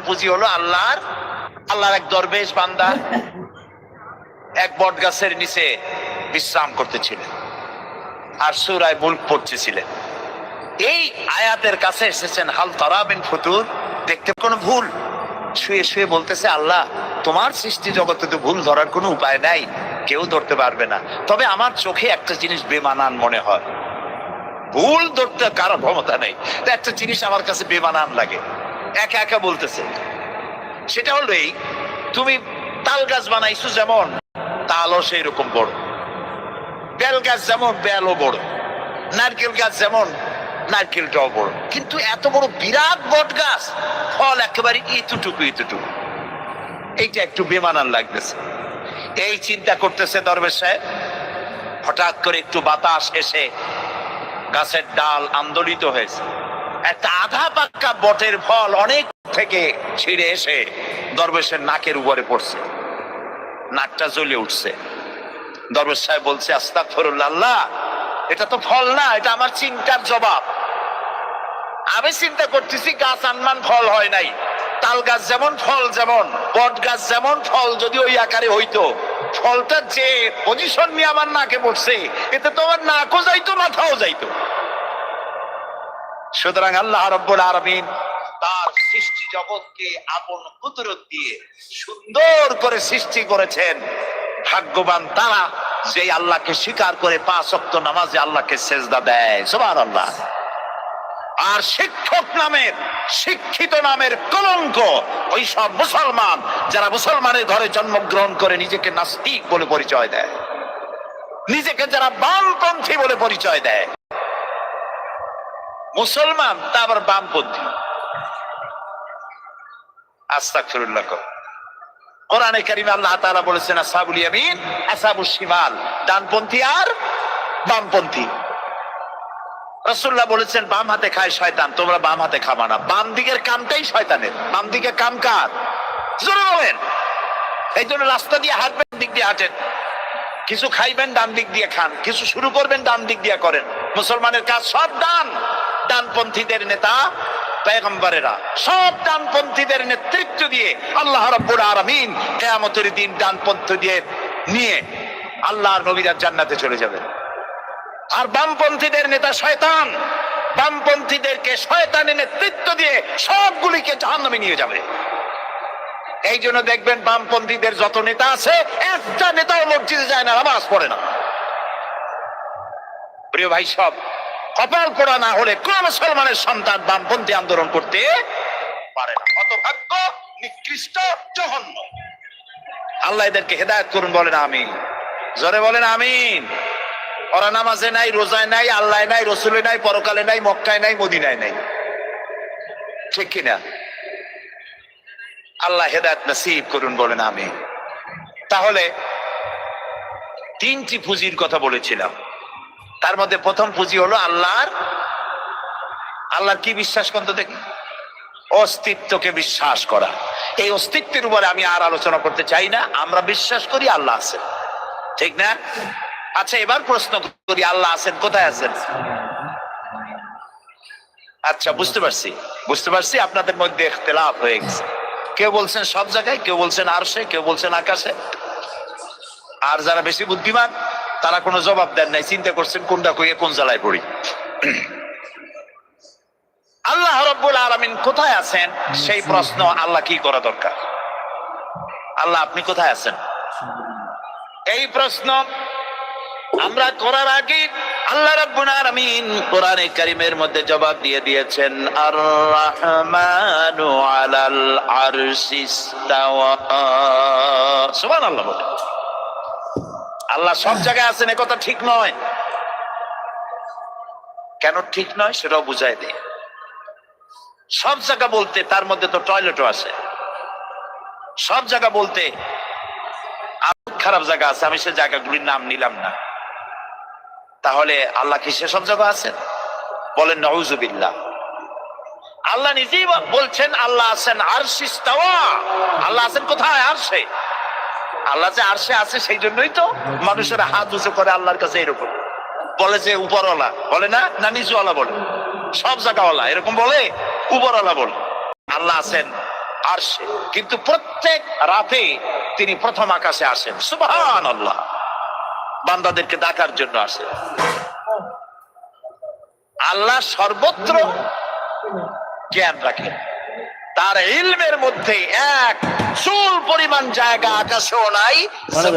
পুঁজি হলো আল্লাহর আল্লাহর এক দরবেশ বান্দা এক বট গাছের নিচে বিশ্রাম করতেছিলেন আর সুরায় মুল্ক পড়তেছিলেন। এই আয়াতের কাছে এসেছেন, হাল তারাবিন ফুতুর, দেখতে কোনো ভুল? শুয়ে শুয়ে বলতেছে, আল্লাহ, তোমার সৃষ্টি জগতে তো ভুল ধরার কোনো উপায় নাই, কেউ ধরতে পারবে না। তবে আমার চোখে একটা জিনিস বেমানান মনে হয়। ভুল ধরতে কারও ক্ষমতা নেই। একটা জিনিস আমার কাছে বেমানান লাগে। একা একা বলতেছে। সেটা হলো এই তুমি তাল গাছ বানাইছো যেমন, তালও সেই রকম বড়। বেল গাছ যেমন, বেলও বড়। নারকেল গাছ যেমন, নারকেলটাও বড়। কিন্তু এত বড় বিরাট বট গাছ, ফল একেবারে ইতুটুকু ইতুটুকু। এইটা একটু বেমানান লাগতেছে। এই চিন্তা করতেছে দরবেশ সাহেব। হঠাৎ করে একটু বাতাস এসে গাছের ডাল আন্দোলিত হয়েছে। একটা আধা পাক্কা বটের ফল অনেক থেকে ছিঁড়ে এসে দরবেশের নাকের উপরে পড়ছে। নাকটা জ্বলে উঠছে। দরবেশ সাহেব বলছে আস্তাক ফরুল্লাহ এটা তো ফল না, এটা আমার চিন্তার জবাব। আমি চিন্তা করতেছি গাছ আনমান ফল হয় নাই। তাল গাছ যেমন ফল যেমন, বট গাছ যেমন ফল, যদি ওই আকারে হইতো। ফলটা যে পজিশন নিয়ে আমার নাকে পড়ছে, এতে তো আমার নাকও যাইতো, মাথাও যাইতো। সুতরাং আল্লাহ রব্বুল আরবিন তার সৃষ্টি জগৎকে আপন কুদরত দিয়ে সুন্দর করে সৃষ্টি করেছেন। ভাগ্যবান তারা যে আল্লাহকে স্বীকার করে পাঁচ অক্ত নামাজে আল্লাহকে সেজদা দেয়। সুবহান আল্লাহ আর শিক্ষক নামের, শিক্ষিত নামের কলঙ্ক ওই সব মুসলমান, যারা মুসলমানের ঘরে জন্মগ্রহণ করে নিজেকে নাস্তিক বলে পরিচয় দেয়। নিজেকে যারা বামপন্থী বলে পরিচয় দেয়। মুসলমান, তা আবার বামপন্থী আস্তাগফিরুল্লাহ কর। কোরআনে কারিমে আল্লাহ তাআলা বলেছেন আসহাবুল ইয়ামিন আসহাবুশ শিমাল। ডানপন্থী আর বামপন্থী বলেছেন, বাম হাতে খায় শয়তান, তোমরা বাম হাতে খাবা না। বাম দিকের কামটাই শয়তানের। বাম দিকে কাম কার? জোরে বলেন। এই জন্য রাস্তা দিয়ে হাঁটবেন, দিক দিয়ে হাঁটেন। কিছু খাইবেন, ডান দিক দিয়ে খান। কিছু শুরু করবেন, ডান দিক দিয়ে করেন। মুসলমানের কাজ সব ডান। ডানপন্থীদের নেতা পেগম্বরেরা সব ডানপন্থীদের নেতৃত্ব দিয়ে আল্লাহ রব্বুল আলামিন কিয়ামতের দিন ডানপন্থী দিয়ে নিয়ে আল্লাহর নবীরা জান্নাতে চলে যাবেন আর বামপন্থীদের নেতা শয়তান। বামপন্থীদেরকে শয়তানের নেতৃত্ব দিয়ে সবগুলিকে জাহান্নামে নিয়ে যাবে। এই জন্য দেখবেন বামপন্থীদের যত নেতা আছে, একটা নেতাও মসজিদে যায় না, নামাজ পড়ে না। প্রিয় ভাই, সব কপাল পোড়া না হলে কোন মুসলমানের সন্তান বামপন্থী আন্দোলন করতে পারে না। হতভাগ্য, নিকৃষ্ট, জঘন্য। আল্লাহ এদেরকে হেদায়ত করুন, বলেন আমিন। জোরে বলেন আমিন। ওরা নামাজে নাই, রোজায় নাই আল্লাহ নাই, রসুলে নাই, পরকালে নাই, মক্কায় নাই, মদিনায় নাই। ঠিক কিনা? আল্লাহ হেদায়ত নসিব করুন, বলেন আমি তাহলে তিনটি পুঁজির কথা বলেছিলাম। তার মধ্যে প্রথম পুঁজি হলো আল্লাহর আল্লাহর কি বিশ্বাস করতে দেখি অস্তিত্বকে বিশ্বাস করা। এই অস্তিত্বের উপরে আমি আর আলোচনা করতে চাই না, আমরা বিশ্বাস করি আল্লাহ আছেন ঠিক না? আচ্ছা এবার প্রশ্ন করি, আল্লাহ আছেন, কোথায় আছেন? আচ্ছা বুঝতে পারছি বুঝতে পারছি, আপনাদের মধ্যে ইখতিলাফ হয়ে গেছে। কেউ বলছেন সব জায়গায়, কেউ বলছেন আরশে, কেউ বলছেন আকাশে। আর যারা বেশি বুদ্ধিমান তারা কোনো জবাব দেন নাই চিন্তা করছেন কোনটা কইয়ে কোন জ্বালায় পড়ি। আল্লাহ রব্বুল আলামিন কোথায় আছেন? সেই প্রশ্ন আল্লাহ কি করা দরকার? আল্লাহ আপনি কোথায় আছেন? এই প্রশ্ন আমরা করার আগে আল্লাহ রাব্বুল আলামিন কোরআনে কারীমের মধ্যে জবাব দিয়ে দিয়েছেন আর রাহমানু আলাল আরশি ইস্তাওয়া। সুবহানাল্লাহ বলে। আল্লাহ সব জায়গায় আছেন, এ কথা ঠিক নয়। কেন ঠিক নয় সেটাও বুঝাই দেয় সব জায়গা বলতে তার মধ্যে তো টয়লেটও আছে। সব জায়গা বলতে খারাপ জায়গা আছে, আমি সে জায়গাগুলির নাম নিলাম না। তাহলে আল্লাহ কি সেসব জায়গা আছেন? বলেন নউজুবিল্লাহ আল্লাহ নিজেই বলছেন, আল্লাহ আছেন আরশিস্তাওয়া। আল্লাহ আছেন কোথায়? আরশে। আল্লাহ যে আরশে আছে সেই জন্যই তো মানুষের হাত উঁচু করে আল্লাহর কাছে এরকম বলে যে উপরওয়ালা, বলে না? না, নিচুওয়ালা বলে। সব জায়গাওয়ালা, এরকম বলে? উপরওয়ালা বলে। আল্লাহ আছেন আরশে, কিন্তু প্রত্যেক রাতে তিনি প্রথম আকাশে আসেন। সুবহান আল্লাহ বান্দাদেরকে ডাকার জন্য আসেন আল্লাহ সর্বত্র জ্ঞান রাখেন তার ইলমের মধ্যে এক চুল পরিমাণ জায়গা আকাশেও নাই। মানে